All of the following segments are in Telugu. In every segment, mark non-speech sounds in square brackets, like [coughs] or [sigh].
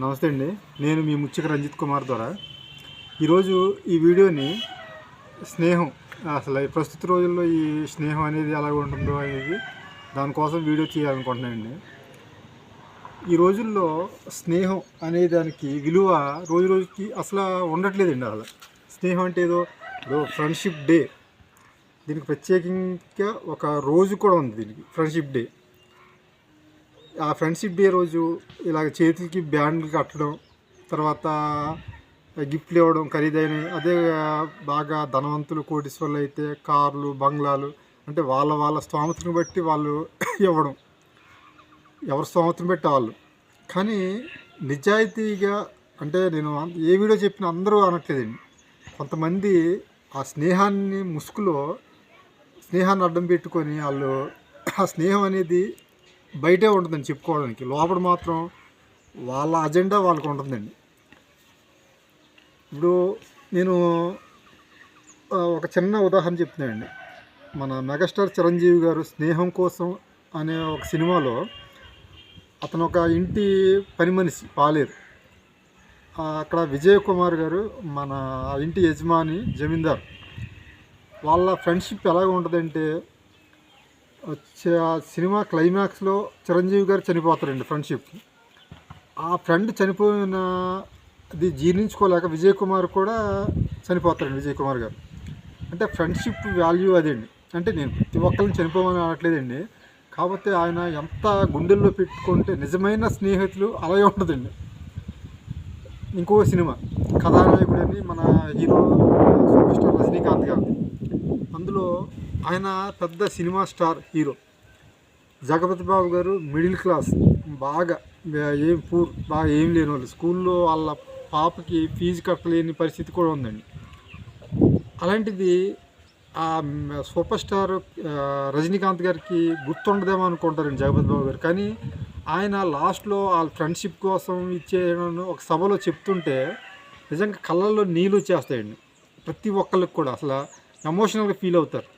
నమస్తే అండి. నేను మీ ముచ్చిక రంజిత్ కుమార్ ద్వారా. ఈరోజు ఈ వీడియోని స్నేహం అసలు ప్రస్తుత రోజుల్లో ఈ స్నేహం అనేది ఎలా ఉంటుందో అనేది దానికోసం వీడియో చేయాలనుకుంటున్నానండి. ఈ రోజుల్లో స్నేహం అనే దానికి విలువ రోజు రోజుకి అసలు ఉండట్లేదండి అసలు. స్నేహం అంటే ఏదో ఇప్పుడు ఫ్రెండ్షిప్ డే దీనికి ప్రత్యేకంగా ఒక రోజు కూడా ఉంది దీనికి ఫ్రెండ్షిప్ డే ఆ ఫ్రెండ్షిప్ డే రోజు ఇలాగ చేతికి బ్యాండ్లు కట్టడం తర్వాత గిఫ్ట్లు ఇవ్వడం ఖరీదైన అదే బాగా ధనవంతులు కోటీశ్వర్లు అయితే కార్లు బంగ్లాలు అంటే వాళ్ళ వాళ్ళ స్తోమతను బట్టి వాళ్ళు [coughs] ఇవ్వడం. ఎవరి స్తోమతను బట్టి వాళ్ళు. కానీ నిజాయితీగా అంటే నేను ఏ వీడియో చెప్పినా అందరూ అనట్లేదండి. కొంతమంది ఆ స్నేహాన్ని ముసుగులో స్నేహాన్ని అడ్డం పెట్టుకొని వాళ్ళు [coughs] ఆ స్నేహం అనేది బయటే ఉంటుందండి చెప్పుకోవడానికి. లోపల మాత్రం వాళ్ళ అజెండా వాళ్ళకు ఉంటుందండి. ఇప్పుడు నేను ఒక చిన్న ఉదాహరణ చెప్తున్నానండి మన మెగాస్టార్ చిరంజీవి గారు స్నేహం కోసం అనే ఒక సినిమాలో అతను ఒక ఇంటి పని మనిషి పాలేరు. అక్కడ విజయ్ కుమార్ గారు మన ఇంటి యజమాని జమీందార్. వాళ్ళ ఫ్రెండ్షిప్ ఎలాగ ఉంటుందంటే వచ్చే ఆ సినిమా క్లైమాక్స్లో చిరంజీవి గారు చనిపోతారండి ఫ్రెండ్షిప్కి ఆ ఫ్రెండ్ చనిపోయిన అది జీర్ణించుకోలేక విజయ్ కుమార్ కూడా చనిపోతారండి విజయ్ కుమార్ గారు. అంటే ఫ్రెండ్షిప్ వాల్యూ అదండి. అంటే నేను ప్రతి ఒక్కరిని చనిపోమని అనట్లేదండి. కాకపోతే ఆయన ఎంత గుండెల్లో పెట్టుకుంటే నిజమైన స్నేహితులు అలాగే ఉంటుందండి. ఇంకో సినిమా కథానాయకుడని మన హీరో సూపర్ స్టార్ రజనీకాంత్ గారు. అందులో ఆయన పెద్ద cinema star hero. Jagapathi Babu garu middle class బాగా ఏం పూర్ బాగా ఏం లేని వాళ్ళు. స్కూల్లో వాళ్ళ పాపకి ఫీజు కట్టలేని పరిస్థితి కూడా ఉందండి. అలాంటిది ఆ సూపర్ స్టార్ రజనీకాంత్ గారికి గుర్తుండదేమో అనుకుంటారండి జగపతి బాబు గారు. కానీ ఆయన లాస్ట్లో వాళ్ళ ఫ్రెండ్షిప్ కోసం ఇచ్చే ఒక సభలో చెప్తుంటే నిజంగా కళ్ళల్లో నీళ్ళు వచ్చేస్తాయండి. ప్రతి ఒక్కరికి కూడా అసలు ఎమోషనల్గా ఫీల్ అవుతారు.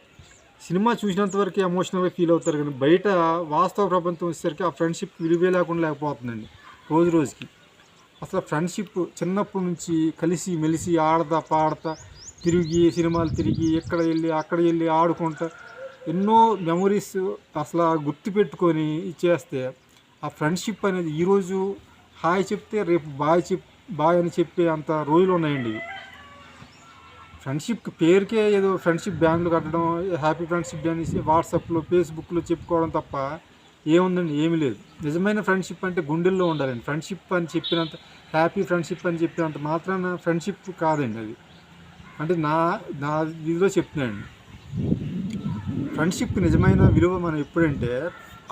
సినిమా చూసినంత వరకు ఎమోషనల్గా ఫీల్ అవుతారు కానీ బయట వాస్తవ ప్రపంచం వచ్చేసరికి ఆ ఫ్రెండ్షిప్ విలువే లేకుండా లేకపోతుందండి రోజు రోజుకి అసలు ఫ్రెండ్షిప్ చిన్నప్పటి నుంచి కలిసి మెలిసి ఆడతా పాడతా తిరిగి సినిమాలు తిరిగి ఎక్కడ వెళ్ళి అక్కడ వెళ్ళి ఆడుకుంటా ఎన్నో మెమరీస్ అసలు గుర్తుపెట్టుకొని చేస్తే ఇచ్చేస్తే ఆ ఫ్రెండ్షిప్ అనేది ఈరోజు హాయ్ చెప్తే రేపు బాయ్ చెప్ బాయ్ అని చెప్పే అంత రోజులు ఉన్నాయండి ఇవి. ఫ్రెండ్షిప్ పేరుకే ఏదో ఫ్రెండ్షిప్ బ్యాండ్లు కట్టడం హ్యాపీ ఫ్రెండ్షిప్ డే అనేసి వాట్సాప్లో ఫేస్బుక్లో చెప్పుకోవడం తప్ప ఏముందండి ఏమీ లేదు. నిజమైన ఫ్రెండ్షిప్ అంటే గుండెల్లో ఉండాలండి. ఫ్రెండ్షిప్ అని చెప్పినంత హ్యాపీ ఫ్రెండ్షిప్ అని చెప్పినంత మాత్రాన ఫ్రెండ్షిప్ కాదండి అది. అంటే నా నా ఇదిలో చెప్తున్నానండి ఫ్రెండ్షిప్ నిజమైన విలువ మనం ఎప్పుడంటే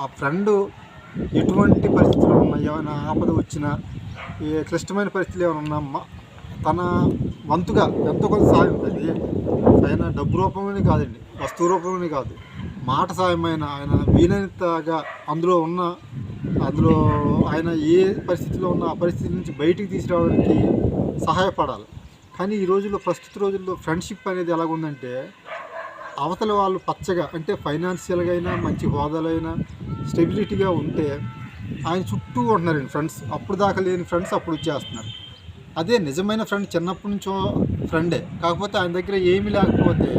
ఆ ఫ్రెండ్ ఎటువంటి పరిస్థితులు ఉన్నా ఏమైనా ఆపద వచ్చినా ఏ క్లిష్టమైన పరిస్థితులు ఏమైనా ఉన్నా తన వంతుగా ఎంతో కొంత సాయం అది ఆయన డబ్బు రూపంలోనే కాదండి వస్తువు రూపంలోనే కాదు. మాట సాయమైన ఆయన వీలైనంతగా అందులో ఉన్న అందులో ఆయన ఏ పరిస్థితిలో ఉన్న ఆ పరిస్థితి నుంచి బయటికి తీసుకురావడానికి సహాయపడాలి. కానీ ఈ రోజుల్లో ప్రస్తుత రోజుల్లో ఫ్రెండ్షిప్ అనేది ఎలాగుందంటే అవతల వాళ్ళు పచ్చగా అంటే ఫైనాన్షియల్గా అయినా మంచి హోదాలో అయినా స్టెబిలిటీగా ఉంటే ఆయన చుట్టూ ఉంటున్నారండి ఫ్రెండ్స్. అప్పుడు దాకా లేని ఫ్రెండ్స్ అప్పుడు వచ్చేస్తున్నారు. అదే నిజమైన ఫ్రెండ్ చిన్నప్పటి నుంచో ఫ్రెండే కాకపోతే ఆయన దగ్గర ఏమీ లేకపోతే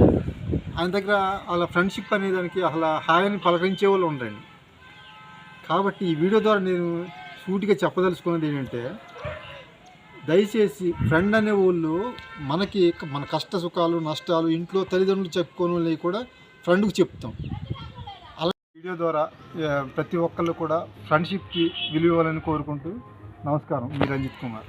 ఆయన దగ్గర అలా ఫ్రెండ్షిప్ అనే దానికి అసలు హాయిని పలకరించే వాళ్ళు ఉండండి కాబట్టి ఈ వీడియో ద్వారా నేను సూటిగా చెప్పదలుచుకున్నది ఏంటంటే దయచేసి ఫ్రెండ్ అనే వాళ్ళు మనకి మన కష్ట సుఖాలు నష్టాలు ఇంట్లో తల్లిదండ్రులు చెప్పుకోని కూడా ఫ్రెండ్కి చెప్తాం. అలా వీడియో ద్వారా ప్రతి ఒక్కళ్ళు కూడా ఫ్రెండ్షిప్కి విలువ ఇవ్వాలని కోరుకుంటూ నమస్కారం. మీ రంజిత్ కుమార్.